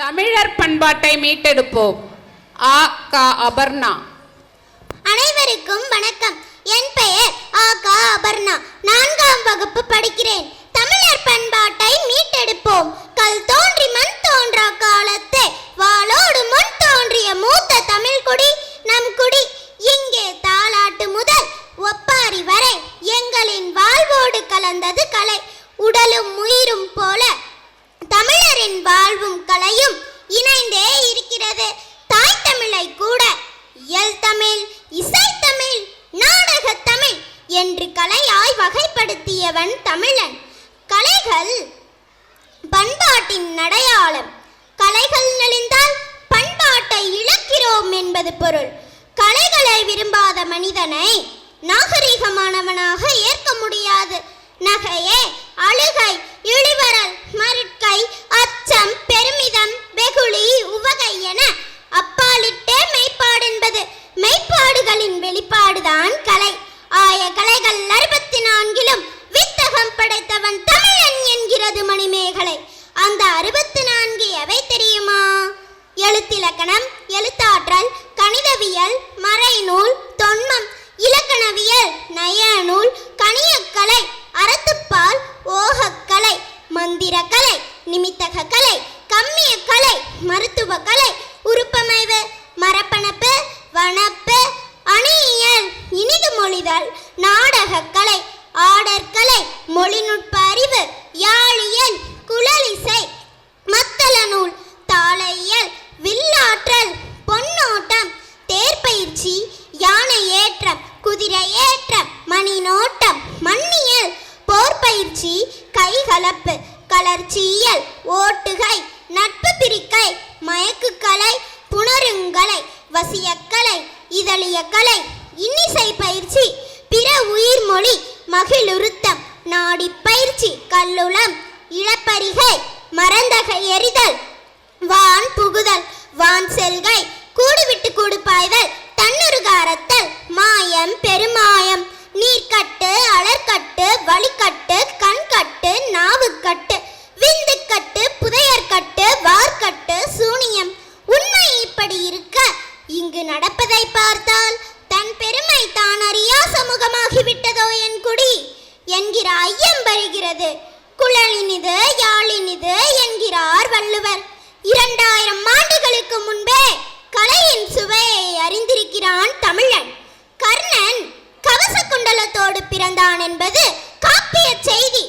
தமிழர் பண்பாட்டை மீட்டெடுப்போம். ஆ க அபர்ணா. அனைவருக்கும் வணக்கம். என் பெயர் ஆ கா அபர்ணா. நான்காம் வகுப்பு படிக்கிறேன். தமிழர் பண்பாட்டை மீட்டெடுப்போம். கல் தோன்றி மண் தோன்றா காலத்து கலையாய் வகைப்படுத்தியவன் தமிழன். கலைகள் பண்பாட்டின் அடையாளம் கலைகள் நெளிந்தால் பண்பாட்டை இழக்கிறோம் என்பது பொருள். கலைகளை விரும்பாத மனிதனை நாகரிகமானவனாக ஏற்க முடியாது. நகையே அழுகை இழிவரல் மருட்கை அச்சம் பெருமிதம் வெகுளி உவகை மணிமேகலை அந்த அறுபத்தி நான்கு எவை தெரியுமா? எழுத்திலக்கணம் எழுத்தாற்றல் கணிதவியல் மறைநூல் தொன்மம் இலக்கணவியல் நயநூல் கணியக்கல் தேர்ப்பயிற்சி யானை ஏற்றம் குதிரை ஏற்றம் மணி நோட்டம் மண்ணியல் போர் பயிற்சி கைகலப்பு கலர்ச்சியியல் ஓட்டுகை நட்பு பிரிக்கை மயக்கு கலை புணருங்கலை வசியக்கலை இதழிய கலை இன்னிசை பயிற்சி பிற உயிர்மொழி மகிழுருத்தம் நாடி பயிற்சி கல்லுளம் இளப்பரிகை மறந்தகை எறிதல் வான் புகுதல் வான் செல்கை கூடுவிட்டு கூடுபாய்தல் தன்னுருகாரத்தல். மாயம் பெருமாயம். நீர்க்கட்டு அலர்கட்டு வழிக்கட்டு கண்கட்டு நாவுக்கட்டு. விந்துக்கட்டு புதையற்கட்டு வார்க்கட்டு சூனியம். உண்மை இப்படி இருக்க இங்கு நடப்பதை பார்த்தால் தன் பெருமை தான் அறியா சமூகமாகிவிட்டதோ என் குடி? என்கிற ஐயம் வருகிறது குழலினிது யாழினிது என்கிறார் வள்ளுவர். இரண்டாயிரம் ஆண்டுகளுக்கு முன்பே கலையின் சுவையை அறிந்திருக்கிறான் தமிழன். கர்ணன் கவச குண்டலத்தோடு பிறந்தான் என்பது காப்பிய செய்தி.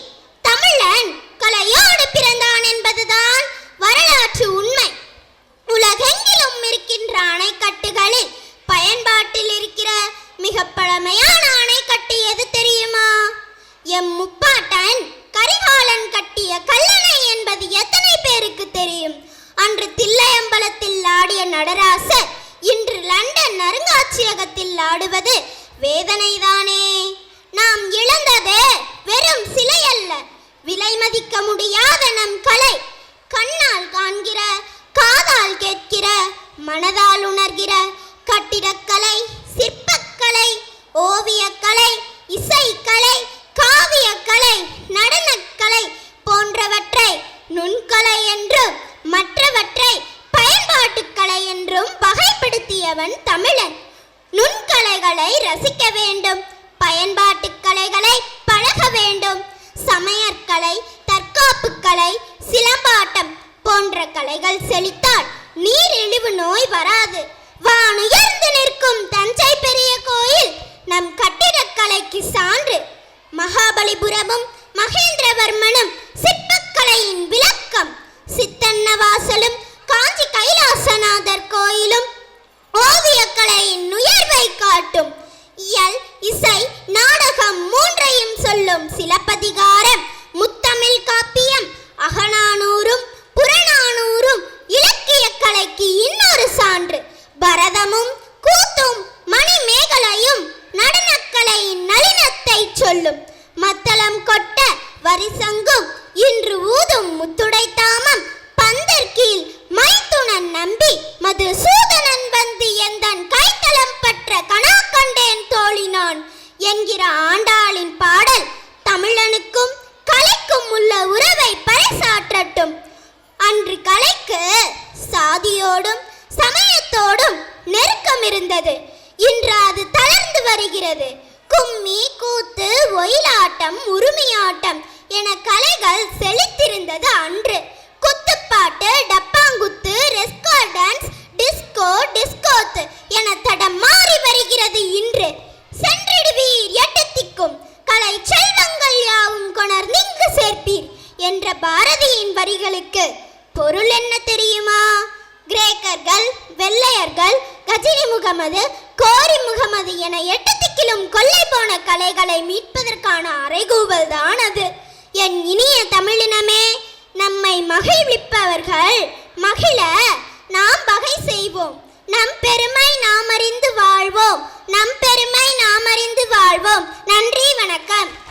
லண்டன் ஆடுவது வேதனைதானே? நாம் இழந்தது வெறும் சிலை அல்ல விலை மதிக்க முடியாத நம் கலை கண்ணால் காண்கிற காதால் கேட்கிற மனதால் உணர்கிற கட்டிடக்கலை சொல்லும். மத்தளம் கொட்ட வரிசங்கும். இன்று ஊதும் முத்துடைத்தாமம் பந்தர் கீழ் மைத்துனன் நம்பி மதுசூதனன் வந்து எந்தன் கைத்தளம் பற்ற கணா கண்டேன் தோழினான். என்கிற ஆண்டாளின் பாடல் தமிழனுக்கும் கலைக்கும் உள்ள உறவை பறைசாற்றட்டும். அன்று கலைக்கு சாதியோடும் சமயத்தோடும் நெருக்கம் இருந்தது இன்று அது தளர்ந்து வருகிறது. கும்மி கூத்து ஒயிலாட்டம் உருமியாட்டம் என கலைகள் செழித்திருந்தது அன்று. குத்துப்பாட்டு டப்பாங்குத்து ரெஸ்கோ டான்ஸ் டிஸ்கோ டிஸ்கோத்து என தடம் மாறி வருகிறது இன்று. சென்றிடுவீர் எட்டத்திக்கும் கலை செல்வங்கள் யாவும் கொணர்ந்திங்கு சேர்ப்பீர் என்ற பாரதியின் வரிகளுக்கு. பொருள் என்ன தெரியுமா? கிரேக்கர்கள் வெள்ளையர்கள் கஜினி முகமது கோரி முகமது என கலைகளை மீட்பதற்கான அறைகூவல் தான் அது. என் இனிய தமிழினமே நம்மை மகிழ்விப்பவர்கள் மகிழ நாம் வகை செய்வோம். நம் பெருமை நாம் அறிந்து வாழ்வோம். நம் பெருமை நாம் அறிந்து வாழ்வோம். நன்றி வணக்கம்.